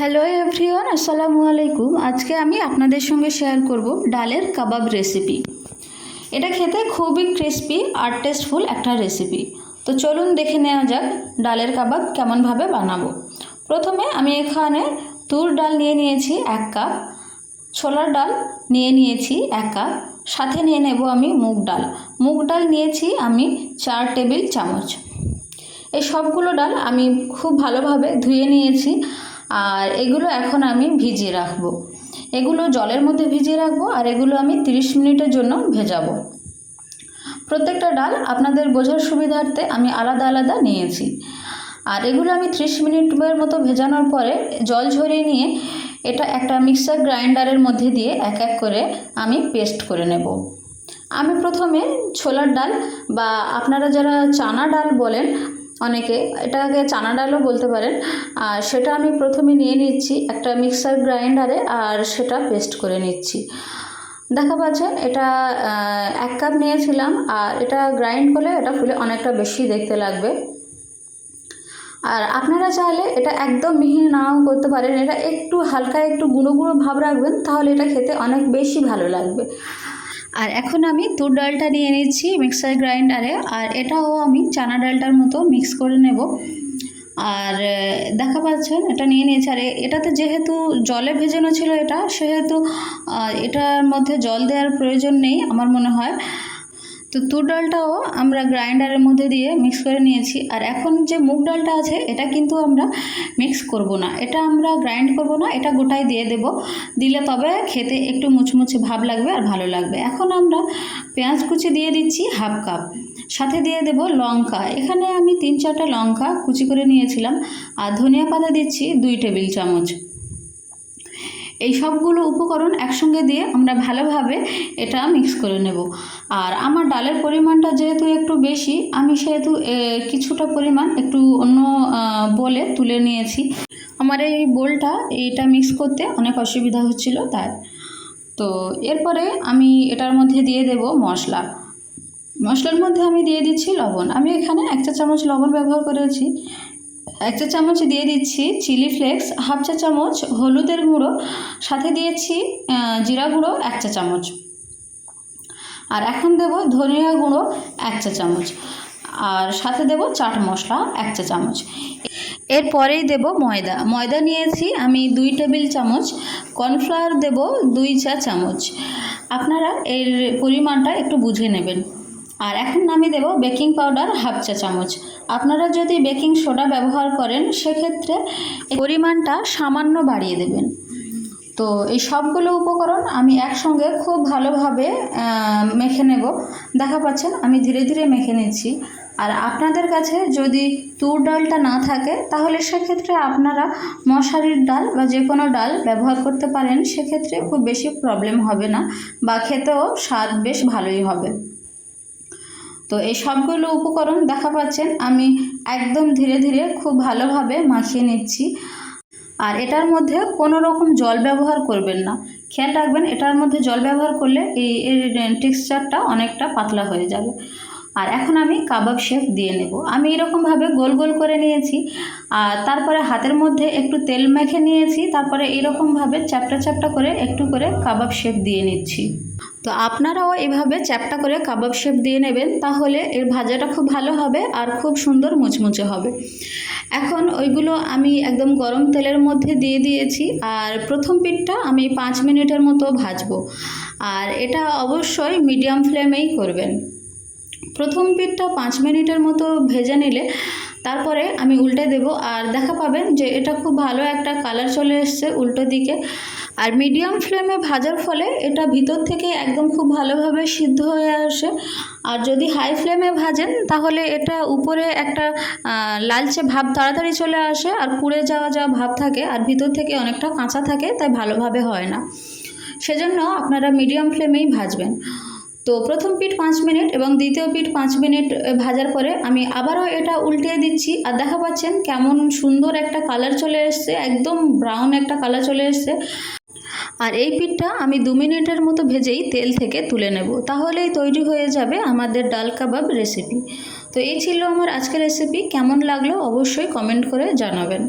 Hello everyone আসসালামু আলাইকুম আজকে আমি আপনাদের সঙ্গে শেয়ার করব ডালের কাবাব রেসিপি এটা খেতে খুবই ক্রিস্পি আর টেস্টফুল একটা রেসিপি তো চলুন দেখে নেওয়া যাক ডালের কাবাব কেমনভাবে বানাবো। প্রথমে আমি এখানে তুর ডাল নিয়ে নিয়েছি এক কাপ, ছোলার ডাল নিয়ে নিয়েছি এক কাপ, সাথে নিয়ে নেব আমি মুগ ডাল। মুগ ডাল নিয়েছি আমি চার টেবিল চামচ। এই সবগুলো ডাল আমি খুব ভালোভাবে ধুয়ে নিয়েছি। আর এগুলো এখন আমি ভিজিয়ে রাখব। এগুলো জলের মধ্যে ভিজিয়ে রাখব আর এগুলো আমি 30 মিনিটের জন্য ভেজাবো। প্রত্যেকটা ডাল আপনাদের বোঝার সুবিধার্থে আমি আলাদা আলাদা নিয়েছি। আর এগুলো আমি 30 মিনিটের মতো ভেজানোর পরে জল ঝরিয়ে নিয়ে এটা একটা মিক্সার গ্রাইন্ডারের মধ্যে দিয়ে এক এক করে আমি পেস্ট করে নেব। আমি প্রথমে ছোলার ডাল বা আপনারা যারা চানা ডাল বলেন অনেকে, এটাকে চানা ডালও বলতে পারেন। আর সেটা আমি প্রথমে নিয়ে নিচ্ছি একটা মিক্সার গ্রাইন্ডারে আর সেটা পেস্ট করে নিচ্ছি। দেখা পাচ্ছেন এটা এক কাপ নিয়েছিলাম আর এটা গ্রাইন্ড করলে এটা ফুলে অনেকটা বেশি দেখতে লাগবে। আর আপনারা চাইলে এটা একদম মিহি নাও করতে পারেন। এটা একটু হালকা একটু গুঁড়ো গুঁড়ো ভাব রাখবেন, তাহলে এটা খেতে অনেক বেশি ভালো লাগবে। আর এখন আমি তুর ডালটা নিয়ে নিচ্ছি মিক্সার গ্রাইন্ডারে, আর এটাও আমি চানা ডালটার মতো মিক্স করে নেব। আর দেখা পাচ্ছেন এটা নিয়ে নিয়েছি। আর এটাতে যেহেতু জলে ভেজানো ছিল এটা, সেহেতু এটার মধ্যে জল দেওয়ার প্রয়োজন নেই, আমার মনে হয়। তো তুর ডালটাও আমরা গ্রাইন্ডারের মধ্যে দিয়ে মিক্স করে নিয়েছি। আর এখন যে মুগ ডালটা আছে, এটা কিন্তু আমরা মিক্স করব না। এটা আমরা গ্রাইন্ড করব না, এটা গোটাই দিয়ে দেব। দিলে তবে খেতে একটু মুচমুচে ভাব লাগবে আর ভালো লাগবে। এখন আমরা পেঁয়াজ কুচি দিয়ে দিচ্ছি হাফ কাপ সাথে দিয়ে দেব লঙ্কা। এখানে আমি তিন চারটা লঙ্কা কুচি করে নিয়েছিলাম। আর ধনিয়া পাতা দিচ্ছি দুই টেবিল চামচ। এই সবগুলো উপকরণ একসঙ্গে দিয়ে আমরা ভালোভাবে এটা মিক্স করে নেব। আর আমার ডালের পরিমাণটা যেহেতু একটু বেশি, আমি সেহেতু কিছুটা পরিমাণ একটু অন্য বলে তুলে নিয়েছি। আমার এই বোলটা এইটা মিক্স করতে অনেক অসুবিধা হচ্ছিল তাই তো এরপরে আমি এটার মধ্যে দিয়ে দেব মশলা। মশলার মধ্যে আমি দিয়ে দিচ্ছি লবণ। আমি এখানে এক চা চামচ লবণ ব্যবহার করেছি। এক চা চামচ দিয়ে দিচ্ছি চিলি ফ্লেক্স, হাফ চা চামচ হলুদের গুঁড়ো, সাথে দিয়েছি জিরা গুঁড়ো, এক চা চামচ। আর এখন দেব ধনিয়া গুঁড়ো এক চা চামচ। আর সাথে দেব চাট মশলা এক চা চামচ। এরপরেই দেব ময়দা। ময়দা নিয়েছি আমি দুই টেবিল চামচ। কর্নফ্লাওয়ার দেব দুই চা চামচ। আপনারা এর পরিমাণটা একটু বুঝে নেবেন। আর এখন আমি দেব বেকিং পাউডার হাফ চা চামচ। আপনারা যদি বেকিং সোডা ব্যবহার করেন, সেক্ষেত্রে পরিমাণটা সামান্য বাড়িয়ে দেবেন। তো এই সবগুলো উপকরণ আমি একসঙ্গে খুব ভালোভাবে মেখে নেব। দেখা পাচ্ছেন আমি ধীরে ধীরে মেখে নিচ্ছি। আর আপনাদের কাছে যদি তুর ডালটা না থাকে, তাহলে সেক্ষেত্রে আপনারা মশারির ডাল বা যে কোনো ডাল ব্যবহার করতে পারেন। সেক্ষেত্রে খুব বেশি প্রবলেম হবে না বা খেতেও স্বাদ বেশ ভালোই হবে। তো এই সবগুলো উপকরণ দেখা পাচ্ছেন, আমি একদম ধীরে ধীরে খুব ভালোভাবে মাখিয়ে নিচ্ছি। আর এটার মধ্যে কোনো রকম জল ব্যবহার করবেন না। খেয়াল রাখবেন, এটার মধ্যে জল ব্যবহার করলে এই এর টেক্সচারটা অনেকটা পাতলা হয়ে যাবে। আর এখন আমি কাবাব শেপ দিয়ে নেব। আমি এরকমভাবে গোল গোল করে নিয়েছি। আর তারপরে হাতের মধ্যে একটু তেল মেখে নিয়েছি। তারপরে এরকমভাবে চ্যাপটা চ্যাপটা করে একটু করে কাবাব শেপ দিয়ে নিচ্ছি। তো আপনারাও এভাবে চ্যাপটা করে কাবাব শেপ দিয়ে নেবেন, তাহলে এর ভাজাটা খুব ভালো হবে আর খুব সুন্দর মুচমুচে হবে। এখন ওইগুলো আমি একদম গরম তেলের মধ্যে দিয়ে দিয়েছি আর প্রথম পিঠটা আমি পাঁচ মিনিটের মতো ভাজবো। আর এটা অবশ্যই মিডিয়াম ফ্লেমেই করবেন। প্রথম পিঠটা পাঁচ মিনিটের মতো ভেজে নিলে তারপরে আমি উল্টে দেব আর দেখা পাবেন যে এটা খুব ভালো একটা কালার চলে এসছে উল্টো দিকে। আর মিডিয়াম ফ্লেমে ভাজার ফলে এটা ভিতর থেকে একদম খুব ভালোভাবে সিদ্ধ হয়ে আসে। আর যদি হাই ফ্লেমে ভাজেন, তাহলে এটা উপরে একটা লালচে ভাব তাড়াতাড়ি চলে আসে আর পুড়ে যাওয়া যাওয়া ভাব থাকে আর ভিতর থেকে অনেকটা কাঁচা থাকে, তাই ভালোভাবে হয় না। সেজন্য আপনারা মিডিয়াম ফ্লেমেই ভাজবেন। তো প্রথম পিঠ পাঁচ মিনিট এবং দ্বিতীয় পিঠ পাঁচ মিনিট ভাজার পরে আমি আবারও এটা উল্টে দিচ্ছি আর দেখা পাচ্ছেন কেমন সুন্দর একটা কালার চলে এসছে, একদম ব্রাউন একটা কালার চলে এসছে। আর এই পিঠটা আমি দু মিনিটের মতো ভেজেই তেল থেকে তুলে নেব, তাহলেই তৈরি হয়ে যাবে আমাদের ডাল কাবাব রেসিপি তো এই ছিল আমার আজকের রেসিপি কেমন লাগল অবশ্যই কমেন্ট করে জানাবেন।